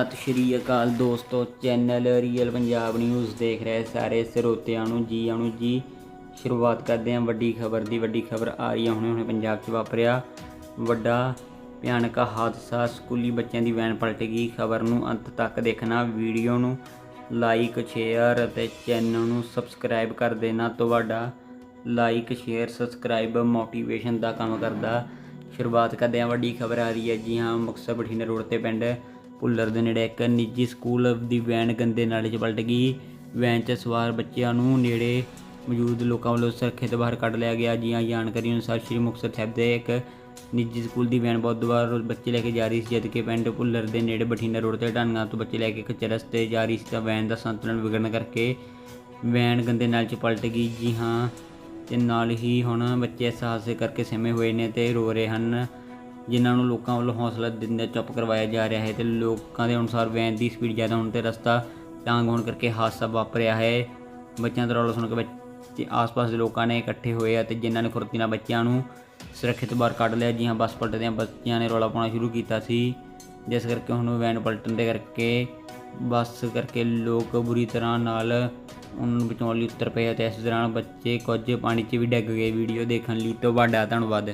ਸਤਿ ਸ਼੍ਰੀ ਅਕਾਲ ਦੋਸਤੋ, channel real Punjab news ਦੇਖ ਰਹੇ ਸਾਰੇ ਸਰੋਤਿਆਂ ਨੂੰ ਜੀ ਆਇਆਂ ਜੀ। ਸ਼ੁਰੂਆਤ ਕਰਦੇ ਹਾਂ ਵੱਡੀ ਖਬਰ ਦੀ। ਵੱਡੀ ਖਬਰ ਆ ਰਹੀ ਹੈ ਹੁਣੇ ਹੁਣੇ ਪੰਜਾਬ 'ਚ ਵਾਪਰਿਆ ਵੱਡਾ ਭਿਆਨਕ ਹਾਦਸਾ। ਸਕੂਲੀ ਬੱਚਿਆਂ ਦੀ ਵੈਨ ਪਲਟ ਗਈ। ਖਬਰ ਨੂੰ ਅੰਤ ਤੱਕ ਦੇਖਣਾ, ਵੀਡੀਓ ਨੂੰ ਲਾਈਕ, ਸ਼ੇਅਰ ਅਤੇ ਚੈਨਲ ਨੂੰ ਸਬਸਕ੍ਰਾਈਬ ਕਰ ਦੇਣਾ। ਤੁਹਾਡਾ ਲਾਈਕ, ਸ਼ੇਅਰ, ਸਬਸਕ੍ਰਾਈਬ ਮੋਟੀਵੇਸ਼ਨ ਦਾ ਕੰਮ ਕਰਦਾ। ਸ਼ੁਰੂਆਤ ਕਰਦੇ ਹਾਂ। ਵੱਡੀ ਖਬਰ ਆ ਰਹੀ ਹੈ ਜੀ ਹਾਂ, ਮੁਕਤਸਰ ਬਠਿੰਡਾ ਰੋਡ ਤੇ ਪਿੰਡ ਭੁੱਲਰ ਦੇ ਨੇੜੇ ਇੱਕ ਨਿੱਜੀ ਸਕੂਲ ਦੀ ਵੈਨ ਗੰਦੇ ਨਾਲੇ 'ਚ ਪਲਟ ਗਈ। ਵੈਨ 'ਚ ਸਵਾਰ ਬੱਚਿਆਂ ਨੂੰ ਨੇੜੇ ਮੌਜੂਦ ਲੋਕਾਂ ਵੱਲੋਂ ਸੁਰੱਖਿਅਤ ਬਾਹਰ ਕੱਢ ਲਿਆ ਗਿਆ। ਜੀ ਜਾਣਕਾਰੀ ਅਨੁਸਾਰ ਸ਼੍ਰੀ ਮੁਕਤਸਰ ਸਾਹਿਬ ਦੇ ਇੱਕ ਨਿੱਜੀ ਸਕੂਲ ਦੀ ਵੈਨ ਬੁੱਧਵਾਰ ਰੋਜ਼ ਬੱਚੇ ਲੈ ਕੇ ਜਾ ਰਹੀ ਸੀ ਜਦ ਕਿ ਪਿੰਡ ਭੁੱਲਰ ਦੇ ਨੇੜੇ ਬਠਿੰਡਾ ਰੋਡ ਤੇ ਢਾਣੀਆਂ ਤੋਂ ਬੱਚੇ ਲੈ ਕੇ ਕੱਚੇ ਰਸਤੇ ਜਾ ਰਹੀ ਸੀ, ਤਾਂ ਵੈਨ ਦਾ ਸੰਤੁਲਨ ਵਿਗੜਨ ਕਰਕੇ ਵੈਨ ਗੰਦੇ ਨਾਲ 'ਚ ਪਲਟ ਗਈ। ਜੀ ਹਾਂ ਤੇ ਨਾਲ ਹੀ ਹੁਣ ਬੱਚੇ ਇਸ ਹਾਦਸੇ ਕਰਕੇ ਸਹਿਮੇ ਹੋਏ ਨੇ ਤੇ ਰੋ ਰਹੇ ਹਨ। ਜਿਨ੍ਹਾਂ ਨੂੰ ਲੋਕਾਂ ਵੱਲੋਂ ਹੌਸਲਾ ਦਿੰਦੇ ਚੁੱਪ ਕਰਵਾਇਆ ਜਾ ਰਿਹਾ ਹੈ ਤੇ ਲੋਕਾਂ ਦੇ ਅਨੁਸਾਰ ਵੈਨ ਦੀ ਸਪੀਡ ਜ਼ਿਆਦਾ ਹੋਣ ਤੇ ਰਸਤਾ ਤੰਗ ਹੋਣ ਕਰਕੇ ਹਾਦਸਾ ਵਾਪਰਿਆ ਹੈ। ਬੱਚਿਆਂ ਦਾ ਰੌਲਾ ਸੁਣ ਕੇ ਬੱਚੇ ਆਸ-ਪਾਸ ਦੇ ਲੋਕਾਂ ਨੇ ਇਕੱਠੇ ਹੋਏ ਅਤੇ ਜਿਨ੍ਹਾਂ ਨੇ ਫੁਰਤੀ ਨਾਲ ਬੱਚਿਆਂ ਨੂੰ ਸੁਰੱਖਿਅਤ ਬਾਹਰ ਕੱਢ ਲਿਆ ਜੀ ਹਾਂ ਬੱਸ ਪਲਟਦਿਆਂ ਬੱਚਿਆਂ ਨੇ ਰੌਲਾ ਪਾਉਣਾ ਸ਼ੁਰੂ ਕੀਤਾ ਸੀ। ਜਿਸ ਕਰਕੇ ਹੁਣ ਵੈਨ ਪਲਟਣ ਦੇ ਕਰਕੇ ਬੱਸ ਕਰਕੇ ਲੋਕ ਬੁਰੀ ਤਰ੍ਹਾਂ ਨਾਲ ਉਹਨਾਂ ਨੂੰ ਬਚਾਉਣ ਲਈ ਉੱਤਰ ਪਏ ਅਤੇ ਇਸ ਦੌਰਾਨ ਬੱਚੇ ਕੁਝ ਪਾਣੀ 'ਚ ਵੀ ਡਿੱਗ ਗਏ। ਵੀਡੀਓ ਦੇਖਣ ਲਈ ਤੁਹਾਡਾ ਧੰਨਵਾਦ।